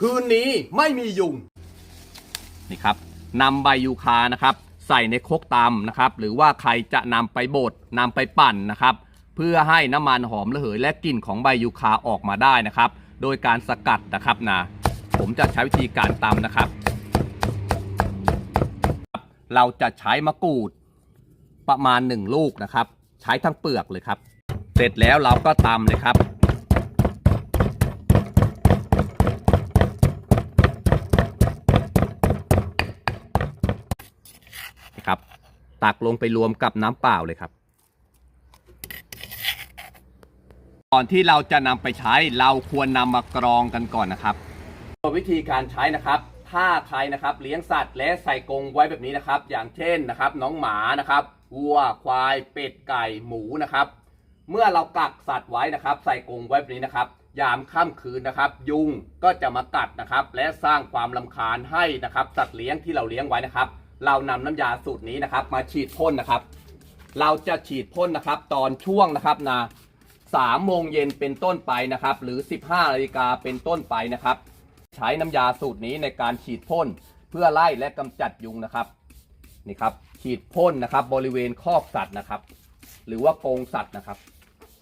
คืนนี้ไม่มียุง นี่ครับนำใบยูคานะครับ ใส่ในคกตำนะครับ หรือว่าใครจะนำไปบดนำไปปั่นนะครับ เพื่อให้น้ำมันหอมระเหยและกลิ่นของใบยูคาออกมาได้นะครับ โดยการสกัดนะครับนะผมจะใช้วิธีการตำนะครับ เราจะใช้มะกรูดประมาณ 1 ลูกนะครับ ใช้ทั้งเปลือกเลยครับ เสร็จแล้วเราก็ตำเลยครับ ตักลงไปรวมกับน้ำเปล่าเลยครับ ก่อนที่เราจะนำไปใช้เราควรนำมากรองกันก่อนนะครับวิธีการใช้นะครับ ถ้าใครนะครับเลี้ยงสัตว์และใส่กรงไว้แบบนี้นะครับ อย่างเช่นนะครับ น้องหมานะครับวัวควายเป็ดไก่หมูนะครับเมื่อเรากักสัตว์ไว้นะครับ ใส่กรงไว้แบบนี้นะครับ ยามค่ำคืนนะครับ ยุงก็จะมากัดนะครับ และสร้างความลำคาญให้นะครับ สัตว์เลี้ยงที่เราเลี้ยงไว้นะครับ เรานำน้ำยาสูตรนี้นะครับ มาฉีดพ่นนะครับ เราจะฉีดพ่นนะครับ ตอนช่วงนะครับนะสามโมงเย็นเป็นต้นไปนะครับ หรือ 15นาฬิกาเป็นต้นไปนะครับ ใช้น้ำยาสูตรนี้ในการฉีดพ่นเพื่อไล่และกำจัดยุงนะครับนี่ครับ ฉีดพ่นนะครับ บริเวณคอกสัตว์นะครับ หรือว่ากรงสัตว์นะครับ